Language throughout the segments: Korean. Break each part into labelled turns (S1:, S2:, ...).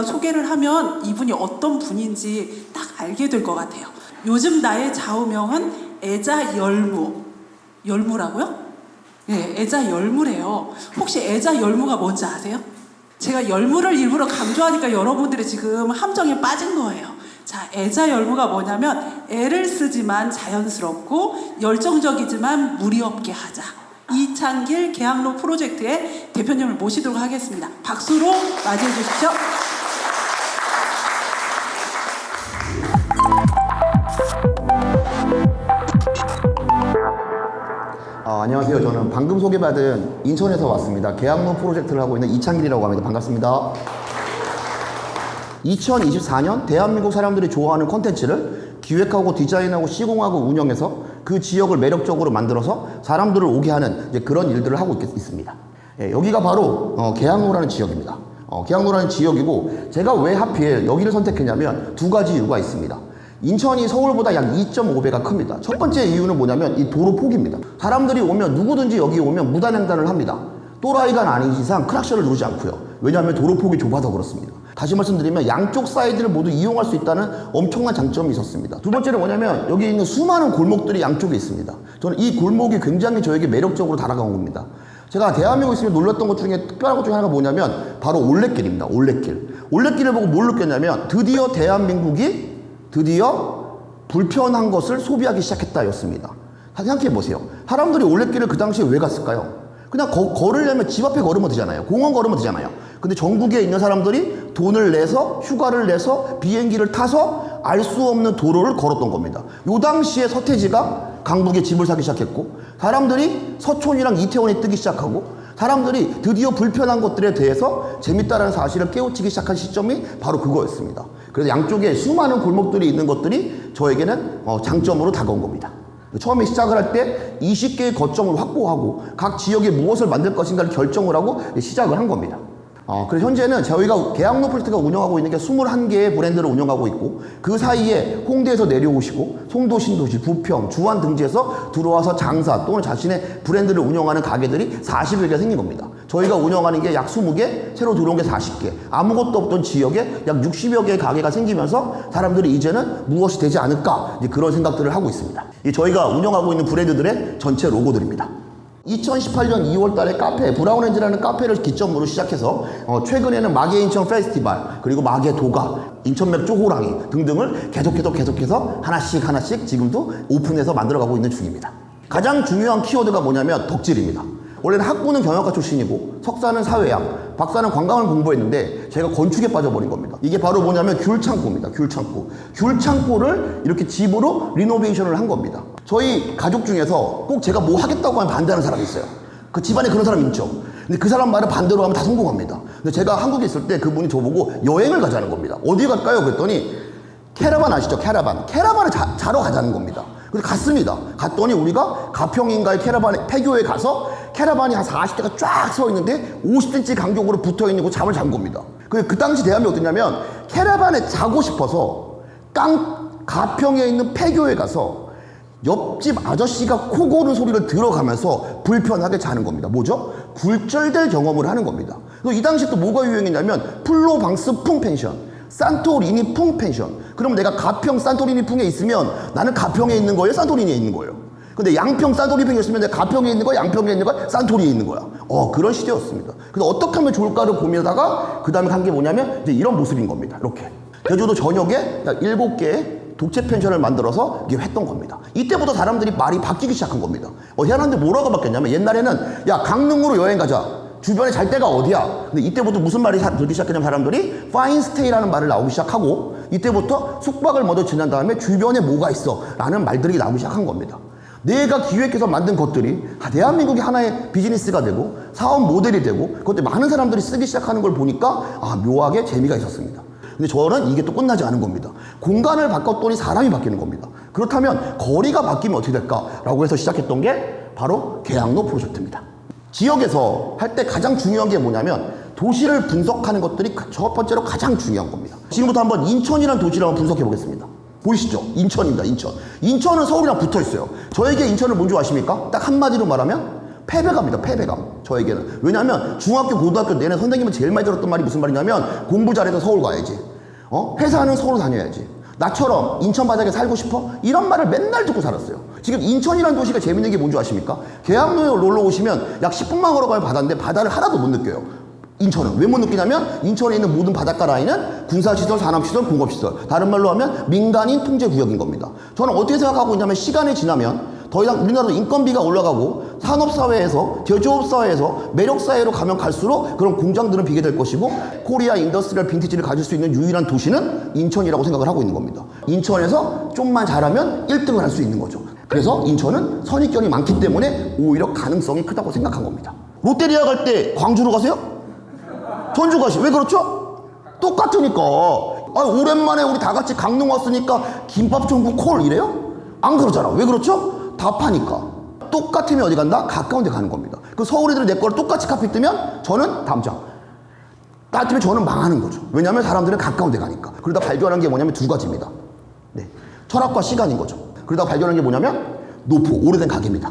S1: 제가 소개를 하면 이분이 어떤 분인지 딱 알게 될 것 같아요. 요즘 나의 좌우명은 애자 열무. 열무라고요? 네, 애자 열무래요. 혹시 애자 열무가 뭔지 아세요? 제가 열무를 일부러 강조하니까 여러분들이 지금 함정에 빠진 거예요. 자, 애자 열무가 뭐냐면 애를 쓰지만 자연스럽고 열정적이지만 무리 없게 하자. 이창길 계양로 프로젝트의 대표님을 모시도록 하겠습니다. 박수로 맞이해 주십시오.
S2: 아, 안녕하세요. 저는 방금 소개받은 인천에서 왔습니다. 계양로 프로젝트를 하고 있는 이창길이라고 합니다. 반갑습니다. 2024년 대한민국 사람들이 좋아하는 콘텐츠를 기획하고 디자인하고 시공하고 운영해서 그 지역을 매력적으로 만들어서 사람들을 오게 하는 그런 일들을 하고 있, 있습니다. 예, 여기가 바로 어, 계양로라는 지역입니다. 어, 계양로라는 지역이고 제가 왜 하필 여기를 선택했냐면 두 가지 이유가 있습니다. 인천이 서울보다 약 2.5배가 큽니다. 첫 번째 이유는 뭐냐면 이 도로 폭입니다. 사람들이 오면 누구든지 여기 오면 무단횡단을 합니다. 또라이가 아닌 이상 크락션을 누르지 않고요. 왜냐하면 도로 폭이 좁아서 그렇습니다. 다시 말씀드리면 양쪽 사이드를 모두 이용할 수 있다는 엄청난 장점이 있었습니다. 두 번째는 뭐냐면 여기 있는 수많은 골목들이 양쪽에 있습니다. 저는 이 골목이 굉장히 저에게 매력적으로 다가간 겁니다. 제가 대한민국에 있으면 놀랐던 것 중에 특별한 것 중에 하나가 뭐냐면 바로 올레길입니다. 올레길. 올레길을 보고 뭘 느꼈냐면 드디어 대한민국이 드디어 불편한 것을 소비하기 시작했다였습니다. 생각해 보세요. 사람들이 올레길을 그 당시에 왜 갔을까요? 그냥 거, 걸으려면 집 앞에 걸으면 되잖아요. 공원 걸으면 되잖아요. 근데 전국에 있는 사람들이 돈을 내서 휴가를 내서 비행기를 타서 알 수 없는 도로를 걸었던 겁니다. 요 당시에 서태지가 강북에 집을 사기 시작했고 사람들이 서촌이랑 이태원이 뜨기 시작하고 사람들이 드디어 불편한 것들에 대해서 재밌다라는 사실을 깨우치기 시작한 시점이 바로 그거였습니다. 그래서 양쪽에 수많은 골목들이 있는 것들이 저에게는 어, 장점으로 다가온 겁니다. 처음에 시작을 할 때 20개의 거점을 확보하고 각 지역에 무엇을 만들 것인가를 결정을 하고 시작을 한 겁니다. 어, 그래서 현재는 저희가 계양로 프로젝트가 운영하고 있는 게 21개의 브랜드를 운영하고 있고 그 사이에 홍대에서 내려오시고 송도 신도시, 부평, 주안 등지에서 들어와서 장사 또는 자신의 브랜드를 운영하는 가게들이 40여 개가 생긴 겁니다. 저희가 운영하는 게 약 20개, 새로 들어온 게 40개, 아무것도 없던 지역에 약 60여 개의 가게가 생기면서 사람들이 이제는 무엇이 되지 않을까 그런 생각들을 하고 있습니다. 이 저희가 운영하고 있는 브랜드들의 전체 로고들입니다. 2018년 2월 달에 카페, 브라운엔즈라는 카페를 기점으로 시작해서 어, 최근에는 마계 인천 페스티벌, 그리고 마계 도가, 인천맵 쪼호랑이 등등을 계속해서 계속해서 하나씩 하나씩 지금도 오픈해서 만들어가고 있는 중입니다. 가장 중요한 키워드가 뭐냐면 덕질입니다. 원래는 학부는 경영학과 출신이고 석사는 사회학, 박사는 관광을 공부했는데 제가 건축에 빠져버린 겁니다. 이게 바로 뭐냐면 귤창고입니다. 귤창고. 귤창고를 이렇게 집으로 리노베이션을 한 겁니다. 저희 가족 중에서 꼭 제가 뭐 하겠다고 하면 반대하는 사람이 있어요. 그 집안에 그런 사람 있죠. 근데 그 사람 말을 반대로 하면 다 성공합니다. 근데 제가 한국에 있을 때 그분이 저보고 여행을 가자는 겁니다. 어디 갈까요? 그랬더니 캐러반 아시죠? 캐러반. 캐러반을 자, 자러 가자는 겁니다. 그래서 갔습니다. 갔더니 우리가 가평인가의 캐러반 폐교에 가서 캐러반이 한 40대가 쫙 서 있는데 50cm 간격으로 붙어 있는 그 잠을 잔 겁니다. 그, 그 당시 대한민국 어땠냐면 캐러반에 자고 싶어서 깡 가평에 있는 폐교에 가서 옆집 아저씨가 코 고는 소리를 들어가면서 불편하게 자는 겁니다. 뭐죠? 굴절될 경험을 하는 겁니다. 이 당시 또 뭐가 유행했냐면 플로방스 풍 펜션, 산토리니 풍 펜션. 그럼 내가 가평 산토리니 풍에 있으면 나는 가평에 있는 거예요? 산토리니에 있는 거예요? 근데 양평 산토리니에 있으면 내가 가평에 있는 거야? 양평에 있는 거야? 산토리에 있는 거야? 어, 그런 시대였습니다. 그래서 어떻게 하면 좋을까를 고민하다가 그 다음에 한 게 뭐냐면 이제 이런 모습인 겁니다. 이렇게. 제주도 전역에 약 7개의 독채 펜션을 만들어서 이게 했던 겁니다. 이때부터 사람들이 말이 바뀌기 시작한 겁니다. 어, 희한한데 뭐라고 바뀌었냐면 옛날에는 야 강릉으로 여행 가자. 주변에 잘 데가 어디야? 근데 이때부터 무슨 말이 사- 들기 시작했냐면 사람들이 파인 스테이라는 말을 나오기 시작하고 이때부터 숙박을 먼저 지난 다음에 주변에 뭐가 있어? 라는 말들이 나오기 시작한 겁니다. 내가 기획해서 만든 것들이 아, 대한민국이 하나의 비즈니스가 되고 사업 모델이 되고 그때 많은 사람들이 쓰기 시작하는 걸 보니까 아, 묘하게 재미가 있었습니다. 근데 저는 이게 또 끝나지 않은 겁니다. 공간을 바꿨더니 사람이 바뀌는 겁니다. 그렇다면 거리가 바뀌면 어떻게 될까라고 해서 시작했던 게 바로 계양로 프로젝트입니다. 지역에서 할 때 가장 중요한 게 뭐냐면 도시를 분석하는 것들이 첫 번째로 가장 중요한 겁니다. 지금부터 한번 인천이라는 도시를 한번 분석해 보겠습니다. 보이시죠? 인천입니다, 인천. 인천은 서울이랑 붙어 있어요. 저에게 인천을 뭔지 아십니까? 딱 한마디로 말하면 패배감입니다. 패배감. 저에게는. 왜냐하면 중학교, 고등학교 내내 선생님은 제일 많이 들었던 말이 무슨 말이냐면 공부 잘해서 서울 가야지. 어? 회사는 서울 다녀야지. 나처럼 인천 바닥에 살고 싶어? 이런 말을 맨날 듣고 살았어요. 지금 인천이라는 도시가 재밌는 게 뭔지 아십니까? 계양로에 놀러 오시면 약 10분만 걸어가면 바다인데 바다를 하나도 못 느껴요. 인천은. 왜 못 느끼냐면 인천에 있는 모든 바닷가 라인은 군사시설, 산업시설, 공업시설. 다른 말로 하면 민간인 통제구역인 겁니다. 저는 어떻게 생각하고 있냐면 시간이 지나면 더 이상 우리나라도 인건비가 올라가고 산업사회에서 제조업사회에서 매력사회로 가면 갈수록 그런 공장들은 비게 될 것이고 코리아 인더스트리얼 빈티지를 가질 수 있는 유일한 도시는 인천이라고 생각을 하고 있는 겁니다. 인천에서 좀만 잘하면 1등을 할 수 있는 거죠. 그래서 인천은 선입견이 많기 때문에 오히려 가능성이 크다고 생각한 겁니다. 롯데리아 갈 때 광주로 가세요? 전주 가시 왜 그렇죠? 똑같으니까 아 오랜만에 우리 다 같이 강릉 왔으니까 김밥 전국 콜 이래요? 안 그러잖아 왜 그렇죠? 다 파니까 똑같으면 어디 간다? 가까운 데 가는 겁니다 그 서울 애들이 내 거를 똑같이 카피 뜨면 저는 담장 따지면 저는 망하는 거죠 왜냐하면 사람들은 가까운 데 가니까 그러다 발견한 게 뭐냐면 두 가지입니다 네. 철학과 시간인 거죠 그러다 발견한 게 뭐냐면 노포 오래된 가게입니다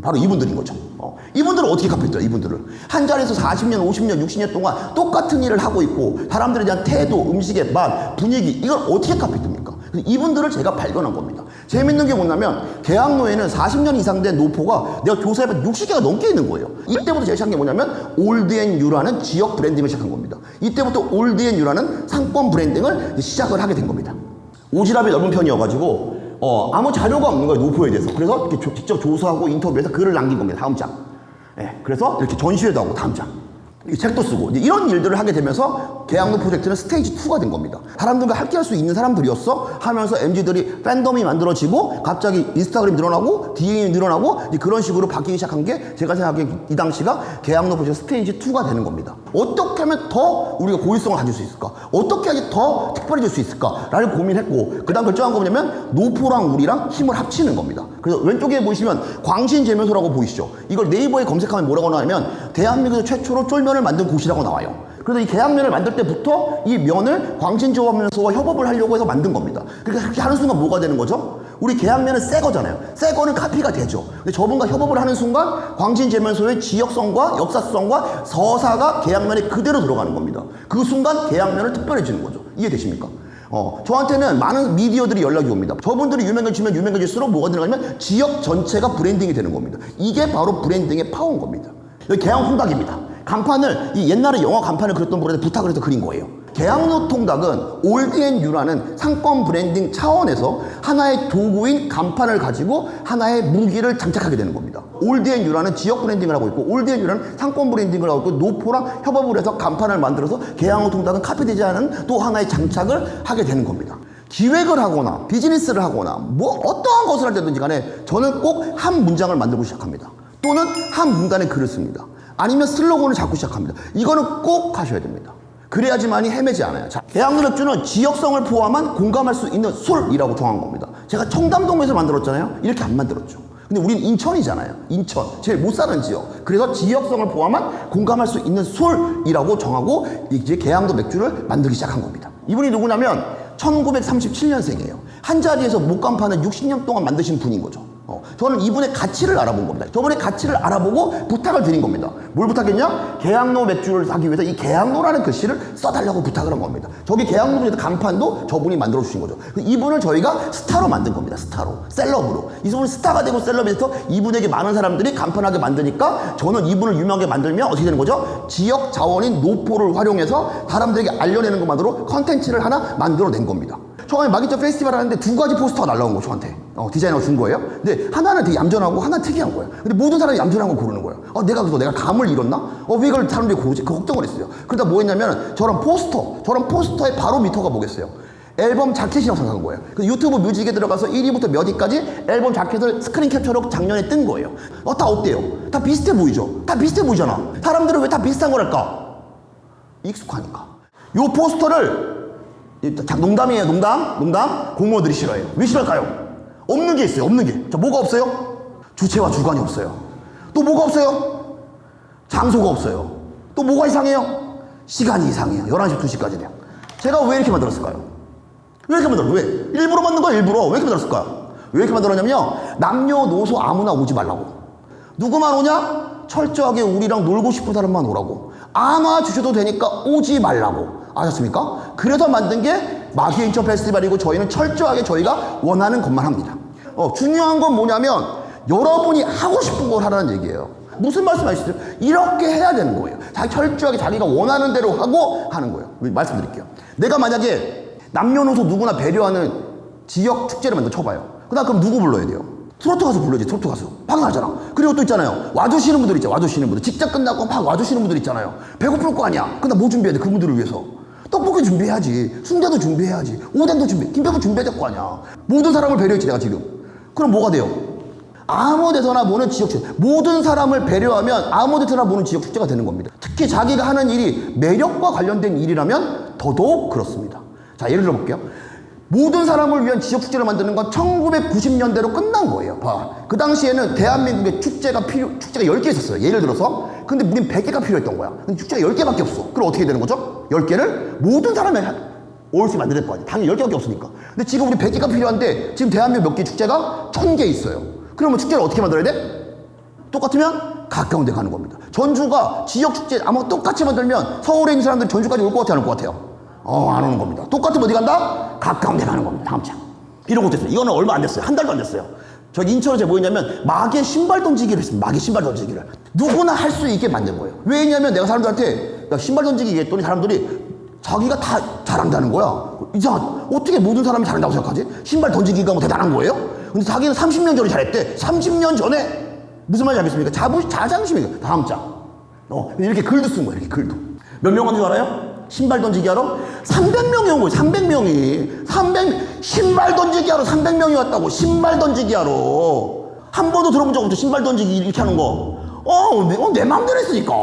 S2: 바로 이분들인 거죠. 어. 이분들은 어떻게 갚였더라, 이분들을. 한 자리에서 40년, 50년, 60년 동안 똑같은 일을 하고 있고, 사람들에 대한 태도, 음식의 맛, 분위기, 이걸 어떻게 갚였습니까? 이분들을 제가 발견한 겁니다. 재밌는 게 뭐냐면, 계양로에는 40년 이상 된 노포가 내가 조사해봤 60개가 넘게 있는 거예요. 이때부터 제가 시작한 게 뭐냐면, 올드 앤 유라는 지역 브랜딩을 시작한 겁니다. 이때부터 올드 앤 유라는 상권 브랜딩을 시작을 하게 된 겁니다. 오지랖이 넓은 편이어가지고 어, 아무 자료가 없는 거예요 노포에 대해서 그래서 직접 조사하고 인터뷰해서 글을 남긴 겁니다 다음 장 예, 그래서 이렇게 전시회도 하고 다음 장 이 책도 쓰고 이런 일들을 하게 되면서 계양로 프로젝트는 스테이지 2가 된 겁니다. 사람들과 함께 할 수 있는 사람들이었어 하면서 MZ들이 팬덤이 만들어지고 갑자기 인스타그램이 늘어나고 DM이 늘어나고 그런 식으로 바뀌기 시작한 게 제가 생각하기에 이 당시가 계양로 프로젝트 스테이지 2가 되는 겁니다. 어떻게 하면 더 우리가 고유성을 가질 수 있을까? 어떻게 하면 더 특별해질 수 있을까 라는 고민했고 그 다음 결정한 거 뭐냐면 노포랑 우리랑 힘을 합치는 겁니다. 그래서 왼쪽에 보시면 광신제면소라고 보이시죠? 이걸 네이버에 검색하면 뭐라고 나오냐면 대한민국에서 최초로 쫄면을 만든 곳이라고 나와요 그래서 이 계양면을 만들 때부터 이 면을 광신조합면소와 협업을 하려고 해서 만든 겁니다 그러니까 그렇게 하는 순간 뭐가 되는 거죠? 우리 계양면은 새 거잖아요 새 거는 카피가 되죠 근데 저분과 협업을 하는 순간 광신제면소의 지역성과 역사성과 서사가 계양면에 그대로 들어가는 겁니다 그 순간 계양면을 특별해지는 거죠 이해되십니까? 어, 저한테는 많은 미디어들이 연락이 옵니다. 저분들이 유명해지면 유명해질수록 뭐가 들어가냐면 지역 전체가 브랜딩이 되는 겁니다. 이게 바로 브랜딩의 파워인 겁니다. 여기 개항 통닭입니다. 간판을 이 옛날에 영화 간판을 그렸던 분한테 부탁을 해서 그린 거예요. 개항로 통닭은 올드앤유라는 상권 브랜딩 차원에서 하나의 도구인 간판을 가지고 하나의 무기를 장착하게 되는 겁니다. 올드앤유라는 지역 브랜딩을 하고 있고 올드앤유라는 상권 브랜딩을 하고 있고 노포랑 협업을 해서 간판을 만들어서 개항로 통닭은 카피되지 않은 또 하나의 장착을 하게 되는 겁니다. 기획을 하거나 비즈니스를 하거나 뭐 어떠한 것을 할 때든지 간에 저는 꼭 한 문장을 만들고 시작합니다. 또는 한 문단의 글을 씁니다. 아니면 슬로건을 잡고 시작합니다. 이거는 꼭 하셔야 됩니다. 그래야지만이 헤매지 않아요. 자, 대학노력주는 지역성을 포함한 공감할 수 있는 술이라고 정한 겁니다. 제가 청담동에서 만들었잖아요. 이렇게 안 만들었죠. 근데 우린 인천이잖아요. 인천. 제일 못 사는 지역. 그래서 지역성을 포함한 공감할 수 있는 술이라고 정하고 이제 계양도 맥주를 만들기 시작한 겁니다. 이분이 누구냐면 1937년생이에요. 한 자리에서 목간판을 60년 동안 만드신 분인 거죠. 어, 저는 이분의 가치를 알아본 겁니다. 저분의 가치를 알아보고 부탁을 드린 겁니다. 뭘 부탁했냐? 계양로 맥주를 사기 위해서 이 계양로라는 글씨를 써달라고 부탁을 한 겁니다. 저기 계양로에서 간판도 저분이 만들어 주신 거죠. 그 이분을 저희가 스타로 만든 겁니다. 스타로. 셀럽으로. 이분은 스타가 되고 셀럽이 돼서 이분에게 많은 사람들이 간판하게 만드니까 저는 이분을 유명하게 만들면 어떻게 되는 거죠? 지역 자원인 노포를 활용해서 사람들에게 알려내는 것만으로 컨텐츠를 하나 만들어낸 겁니다. 처음에 마기자 페스티벌 하는데 두 가지 포스터가 날라온 거 저한테 어, 디자이너가 준 거예요. 근데 하나는 되게 얌전하고 하나는 특이한 거예요. 근데 모든 사람이 얌전한 거 고르는 거예요. 어, 내가 그래서 내가 감을 잃었나? 어, 왜 이걸 사람들이 고르지? 그 걱정을 했어요. 그러다 뭐 했냐면 저런 포스터, 저런 포스터의 바로 미터가 뭐겠어요? 앨범 자켓이라고 생각한 거예요. 그 유튜브 뮤직에 들어가서 1위부터 몇 위까지 앨범 자켓을 스크린 캡처로 작년에 뜬 거예요. 어, 다 어때요? 다 비슷해 보이죠? 다 비슷해 보이잖아. 사람들은 왜 다 비슷한 거랄까? 익숙하니까. 요 포스터를 농담이에요, 농담. 농담. 공무원들이 싫어해요. 왜 싫어할까요? 없는 게 있어요, 없는 게. 자, 뭐가 없어요? 주체와 주관이 없어요. 또 뭐가 없어요? 장소가 없어요. 또 뭐가 이상해요? 시간이 이상해요. 11시, 2시까지네요. 제가 왜 이렇게 만들었을까요? 왜 이렇게 만들었어요? 왜? 일부러 만든 거야, 일부러. 왜 이렇게 만들었을까요? 왜 이렇게 만들었냐면요. 남녀노소 아무나 오지 말라고. 누구만 오냐? 철저하게 우리랑 놀고 싶은 사람만 오라고. 안 와주셔도 되니까 오지 말라고. 아셨습니까? 그래서 만든 게 마귀의 인천 페스티벌이고 저희는 철저하게 저희가 원하는 것만 합니다. 어, 중요한 건 뭐냐면 여러분이 하고 싶은 걸 하라는 얘기예요. 무슨 말씀 하시죠? 이렇게 해야 되는 거예요. 자기 철저하게 자기가 원하는 대로 하고 하는 거예요. 말씀드릴게요. 내가 만약에 남녀노소 누구나 배려하는 지역 축제를 만들어 쳐봐요. 그다음 그럼 누구 불러야 돼요? 트로트 가수 불러야지 트로트 가수 방나잖아. 그리고 또 있잖아요. 와주시는 분들 있죠 와주시는 분들. 직접 끝나고 막 와주시는 분들 있잖아요. 배고플 거 아니야. 근데 뭐 준비해야 돼 그분들을 위해서? 떡볶이 준비해야지. 순대도 준비해야지. 오뎅도 준비 김밥도 준비해야 될 거 아니야. 모든 사람을 배려했지 내가 지금. 그럼 뭐가 돼요? 아무 데서나 모는 지역 축제. 모든 사람을 배려하면 아무 데서나 모는 지역 축제가 되는 겁니다. 특히 자기가 하는 일이 매력과 관련된 일이라면 더더욱 그렇습니다. 자 예를 들어 볼게요 모든 사람을 위한 지역 축제를 만드는 건 1990년대로 끝난 거예요. 봐. 그 당시에는 대한민국에 축제가 필요, 축제가 10개 있었어요. 예를 들어서. 근데 우린 100개가 필요했던 거야. 근데 축제가 10개밖에 없어. 그럼 어떻게 되는 거죠? 10개를 모든 사람이 올 수 만들어야 될거 아니야. 당연히 10개밖에 없으니까. 근데 지금 우리 100개가 필요한데 지금 대한민국 몇 개 축제가 1000개 있어요. 그러면 축제를 어떻게 만들어야 돼? 똑같으면 가까운 데 가는 겁니다. 전주가 지역 축제 아마 똑같이 만들면 서울에 있는 사람들이 전주까지 올 것 같아요? 안올 것 같아요? 어, 안 오는 겁니다. 똑같으면 어디 간다? 가까운 데 가는 겁니다. 다음 장. 이러고 됐어요. 이거는 얼마 안 됐어요. 한 달도 안 됐어요. 저 인천에 제가 뭐였냐면 마개 신발 던지기를 했습니다. 마개 신발 던지기를. 누구나 할 수 있게 만든 거예요. 왜냐면 내가 사람들한테 야, 신발 던지기 했더니 사람들이 자기가 다 잘한다는 거야. 이상 어떻게 모든 사람이 잘한다고 생각하지? 신발 던지기가 뭐 대단한 거예요? 근데 자기는 30년 전에 잘했대. 30년 전에 무슨 말인지 알겠습니까? 자부, 자장심이에요. 다음 장. 어, 이렇게 글도 쓴 거예요. 이렇게 글도. 몇명 하는 줄 알아요? 신발 던지기 하러? 300명이 온 거예요. 300명이. 300, 신발 던지기 하러 300명이 왔다고. 신발 던지기 하러. 한 번도 들어본 적 없죠. 신발 던지기 이렇게 하는 거. 어, 내, 어, 내 마음대로 했으니까.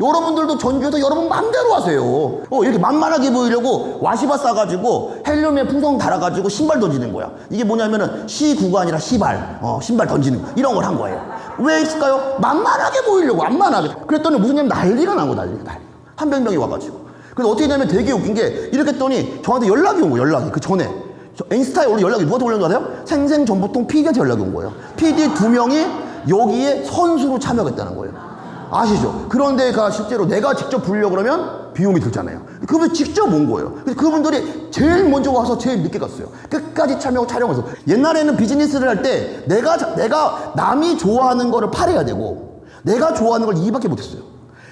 S2: 여러분들도 전주에서 여러분 마음대로 하세요. 어, 이렇게 만만하게 보이려고 와시바 싸가지고 헬륨에 풍선 달아가지고 신발 던지는 거야. 이게 뭐냐면은 시구가 아니라 시발. 어, 신발 던지는 거. 이런 걸 한 거예요. 왜 있을까요? 만만하게 보이려고, 만만하게. 그랬더니 무슨 냐면 난리가 나고 난리가, 난리. 한 백 명이 와가지고. 근데 어떻게 되냐면 되게 웃긴 게 이렇게 했더니 저한테 연락이 온 거예요, 연락이. 그 전에. 저 인스타에 원래 연락이 누구한테 올린 거 아세요? 생생정보통 PD한테 연락이 온 거예요. PD 두 명이 여기에 선수로 참여하겠다는 거예요. 아시죠? 그런데가 실제로 내가 직접 부르려고 그러면 비용이 들잖아요. 그분이 직접 온 거예요. 그분들이 제일 먼저 와서 제일 늦게 갔어요. 끝까지 참여하고 촬영해서. 옛날에는 비즈니스를 할 때 내가, 자- 내가 남이 좋아하는 거를 팔아야 되고 내가 좋아하는 걸 이밖에 못했어요.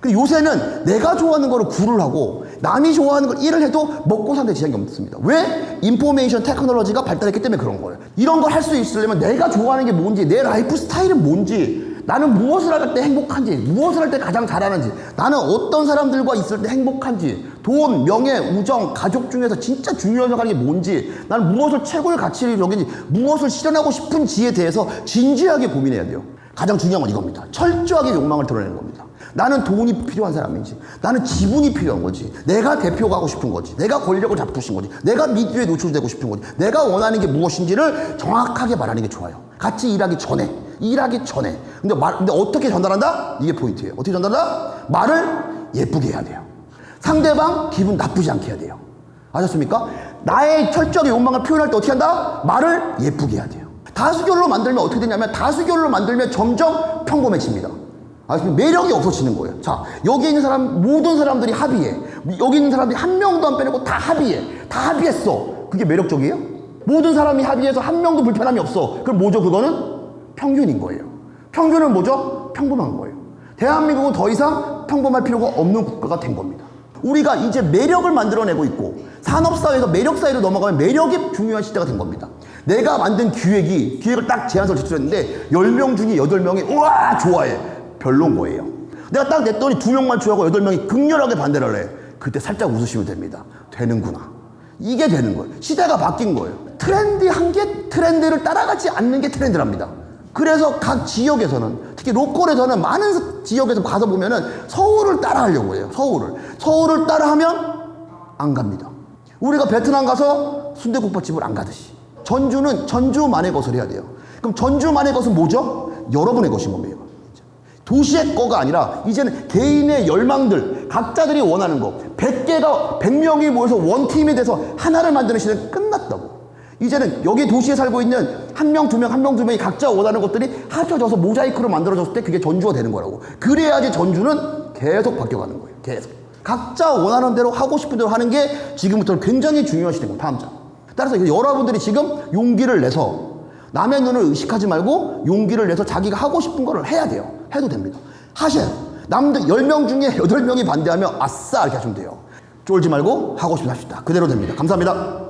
S2: 근데 요새는 내가 좋아하는 거를 구를 하고 남이 좋아하는 걸 일을 해도 먹고 사는 데 지장이 없습니다. 왜? 인포메이션 테크놀로지가 발달했기 때문에 그런 거예요. 이런 걸 할 수 있으려면 내가 좋아하는 게 뭔지, 내 라이프 스타일은 뭔지, 나는 무엇을 할 때 행복한지, 무엇을 할 때 가장 잘하는지, 나는 어떤 사람들과 있을 때 행복한지, 돈, 명예, 우정, 가족 중에서 진짜 중요하게 생각하는 게 뭔지, 나는 무엇을 최고의 가치를 여기는지, 무엇을 실현하고 싶은지에 대해서 진지하게 고민해야 돼요. 가장 중요한 건 이겁니다. 철저하게 욕망을 드러내는 겁니다. 나는 돈이 필요한 사람인지, 나는 지분이 필요한 거지, 내가 대표가 하고 싶은 거지, 내가 권력을 싶은 거지, 내가 미디어에 노출되고 싶은 거지, 내가 원하는 게 무엇인지를 정확하게 말하는 게 좋아요. 같이 일하기 전에, 일하기 전에. 근데 말, 근데 어떻게 전달한다? 이게 포인트예요. 어떻게 전달한다? 말을 예쁘게 해야 돼요. 상대방 기분 나쁘지 않게 해야 돼요. 아셨습니까? 나의 철저하게 욕망을 표현할 때 어떻게 한다? 말을 예쁘게 해야 돼요. 다수결로 만들면 어떻게 되냐면 다수결로 만들면 점점 평범해집니다. 아시겠습니까? 매력이 없어지는 거예요. 자, 여기 있는 사람, 모든 사람들이 합의해. 여기 있는 사람들이 한 명도 안 빼내고 다 합의해. 다 합의했어. 그게 매력적이에요? 모든 사람이 합의해서 한 명도 불편함이 없어. 그럼 뭐죠? 그거는 평균인 거예요. 평균은 뭐죠? 평범한 거예요. 대한민국은 더 이상 평범할 필요가 없는 국가가 된 겁니다. 우리가 이제 매력을 만들어내고 있고 산업사회에서 매력사회로 넘어가면 매력이 중요한 시대가 된 겁니다. 내가 만든 기획이 기획을 딱 제안서를 제출했는데 10명 중에 8명이 우와 좋아해. 별론 거예요. 내가 딱 냈더니 2명만 좋아하고 8명이 극렬하게 반대를 해. 그때 살짝 웃으시면 됩니다. 되는구나. 이게 되는 거예요. 시대가 바뀐 거예요. 트렌디한 게 트렌드를 따라가지 않는 게 트렌드랍니다. 그래서 각 지역에서는 특히 로컬에서는 많은 지역에서 가서 보면은 서울을 따라하려고 해요. 서울을. 서울을 따라하면 안 갑니다. 우리가 베트남 가서 순대국밥집을 안 가듯이. 전주는 전주만의 것을 해야 돼요. 그럼 전주만의 것은 뭐죠? 여러분의 것인 겁니다. 도시의 거가 아니라 이제는 개인의 열망들, 각자들이 원하는 거. 100개가, 100명이 모여서 원팀이 돼서 하나를 만드는 시대는 끝났다고. 이제는 여기 도시에 살고 있는 한한 명, 두 명, 한 명, 두 명이 각자 원하는 것들이 합쳐져서 모자이크로 만들어졌을 때 그게 전주가 되는 거라고. 그래야지 전주는 계속 바뀌어가는 거예요. 계속. 각자 원하는 대로 하고 싶은 대로 하는 게 지금부터는 굉장히 중요한 시대고 다음 장. 따라서 여러분들이 지금 용기를 내서 남의 눈을 의식하지 말고 용기를 내서 자기가 하고 싶은 거를 해야 돼요. 해도 됩니다. 하셔요. 남들 10명 중에 8명이 반대하면 아싸 이렇게 하시면 돼요. 쫄지 말고 하고 싶은 합시다. 그대로 됩니다. 감사합니다.